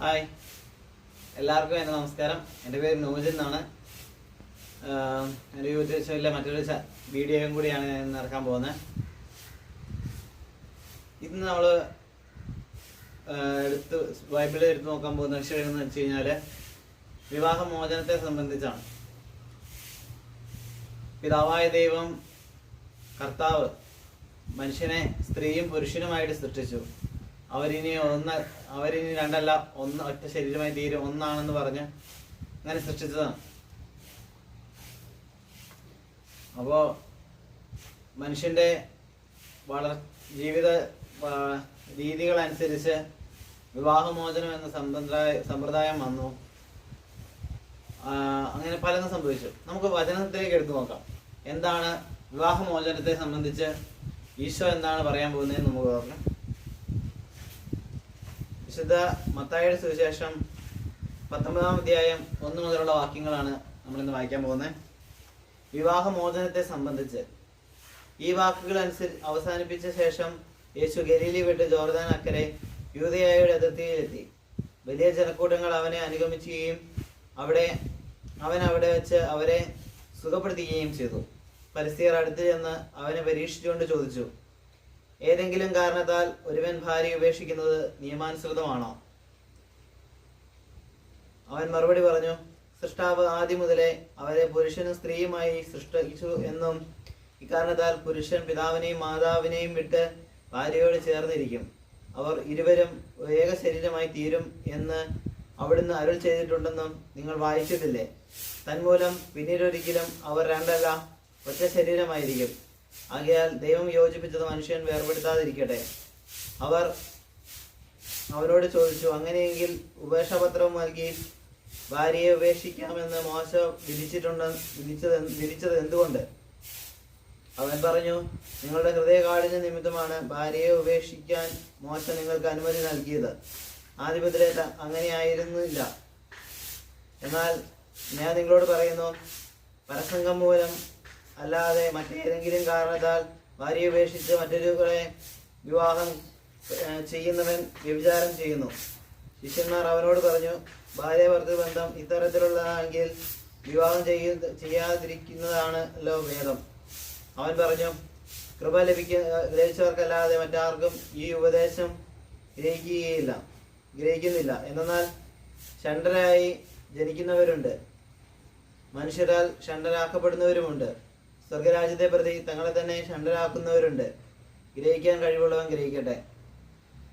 Hi. എല്ലാവർക്കും എന്റെ നമസ്കാരം. എന്റെ പേര് നോജൻ എന്നാണ്. എന്റെ ചാനലിലെ മറ്റൊരു വീഡിയോയും കൂടിയാണ് ഞാൻ ഇറക്കാൻ പോകുന്നത്. ഇന്ന് നമ്മൾ എടുത്ത് ബൈബിളിൽ എടുത്ത് നോക്കാൻ പോകുന്ന വിഷയം എന്ന് വെച്ച് കഴിഞ്ഞാൽ വിവാഹമോചനത്തെ സംബന്ധിച്ചാണ്. പിതാവായ ദൈവം കർത്താവ് മനുഷ്യനെ സ്ത്രീയും പുരുഷനുമായിട്ട് സൃഷ്ടിച്ചു. അവരിനി ഒന്ന് അവരിനി രണ്ടല്ല ഒന്ന് ഒറ്റ ശരീരമായി തീരും ഒന്നാണെന്ന് പറഞ്ഞ് അങ്ങനെ സൃഷ്ടിച്ചതാണ്. അപ്പോ മനുഷ്യന്റെ വളർ ജീവിത രീതികളനുസരിച്ച് വിവാഹമോചനം എന്ന സമ്പ്രദായ സമ്പ്രദായം വന്നു. അങ്ങനെ പലതും സംഭവിച്ചു. നമുക്ക് വചനത്തിലേക്ക് എടുത്തു നോക്കാം. എന്താണ് വിവാഹമോചനത്തെ സംബന്ധിച്ച് ഈശോ എന്താണ് പറയാൻ പോകുന്നതെന്ന് നമുക്ക് നോക്കാം. വിശുദ്ധ മത്തായുടെ സുവിശേഷം പത്തൊമ്പതാം അധ്യായം ഒന്ന് മുതലുള്ള വാക്യങ്ങളാണ് നമ്മൾ ഇന്ന് വായിക്കാൻ പോകുന്നത്. വിവാഹമോചനത്തെ സംബന്ധിച്ച് ഈ വാക്കുകൾ അനുസരിച്ച് അവസാനിപ്പിച്ച ശേഷം യേശു ഗലീലി വിട്ട് ജോർദാൻ അക്കരെ യൂതയായുടെ അതിർത്തിയിലെത്തി. വലിയ ജനക്കൂട്ടങ്ങൾ അവനെ അനുഗമിക്കുകയും അവിടെ അവൻ അവിടെ വെച്ച് അവരെ സുഖപ്പെടുത്തുകയും ചെയ്തു. പരിസ്ഥിതി അടുത്ത് ചെന്ന് അവനെ പരീക്ഷിച്ചുകൊണ്ട് ചോദിച്ചു ഏതെങ്കിലും കാരണത്താൽ ഒരുവൻ ഭാര്യ ഉപേക്ഷിക്കുന്നത് നിയമാനുസൃതമാണോ? അവൻ മറുപടി പറഞ്ഞു സൃഷ്ടാവ് ആദ്യം മുതലേ അവരെ പുരുഷനും സ്ത്രീയുമായി സൃഷ്ടിച്ചു എന്നും ഇക്കാരണത്താൽ പുരുഷൻ പിതാവിനെയും മാതാവിനെയും വിട്ട് ഭാര്യയോട് ചേർന്നിരിക്കും. അവർ ഇരുവരും ഏക ശരീരമായി തീരും എന്ന് അവിടുന്ന് അരുൾ ചെയ്തിട്ടുണ്ടെന്നും നിങ്ങൾ വായിച്ചിട്ടില്ലേ? തന്മൂലം പിന്നീടൊരിക്കലും അവർ രണ്ടല്ല ഒറ്റ ശരീരമായിരിക്കും. ആകയാൽ ദൈവം യോജിപ്പിച്ചത് മനുഷ്യൻ വേർപെടുത്താതിരിക്കട്ടെ. അവർ അവരോട് ചോദിച്ചു അങ്ങനെയെങ്കിൽ ഉപേക്ഷാപത്രം നൽകി ഭാര്യയെ ഉപേക്ഷിക്കാമെന്ന് മോശ വിധിച്ചിട്ടുണ്ട് വിധിച്ചത് വിധിച്ചത് എന്തുകൊണ്ട്? അവൻ പറഞ്ഞു നിങ്ങളുടെ ഹൃദയകാഠിന്യ നിമിത്തമാണ് ഭാര്യയെ ഉപേക്ഷിക്കാൻ മോശ നിങ്ങൾക്ക് അനുമതി നൽകിയത്. അങ്ങനെ അങ്ങനെയായിരുന്നില്ല എന്നാൽ ഞാൻ നിങ്ങളോട് പറയുന്നു പരസംഗം മൂലം അല്ലാതെ മറ്റേതെങ്കിലും കാരണത്താൽ ഭാര്യയെ ഉപേക്ഷിച്ച് മറ്റൊരുവരെ വിവാഹം ചെയ്യുന്നവൻ വ്യഭിചാരം ചെയ്യുന്നു. ശിഷ്യന്മാർ അവനോട് പറഞ്ഞു ഭാര്യ ഭർത്തൃ ബന്ധം ഇത്തരത്തിലുള്ളതാണെങ്കിൽ വിവാഹം ചെയ്യ ചെയ്യാതിരിക്കുന്നതാണല്ലോ ഭേദം. അവൻ പറഞ്ഞു കൃപ ലഭിക്ക ലഭിച്ചവർക്കല്ലാതെ മറ്റാർക്കും ഈ ഉപദേശം ഗ്രഹിക്കുകയില്ല ഗ്രഹിക്കുന്നില്ല. എന്നാൽ ഷണ്ടരായി ജനിക്കുന്നവരുണ്ട്. മനുഷ്യരാൽ ഷണ്ടരാക്കപ്പെടുന്നവരുമുണ്ട് സ്വർഗരാജ്യത്തെ പ്രതി തങ്ങളെ തന്നെ ഷണ്ടരാക്കുന്നവരുണ്ട് ഗ്രഹിക്കാൻ കഴിവുള്ളവൻ ഗ്രഹിക്കട്ടെ.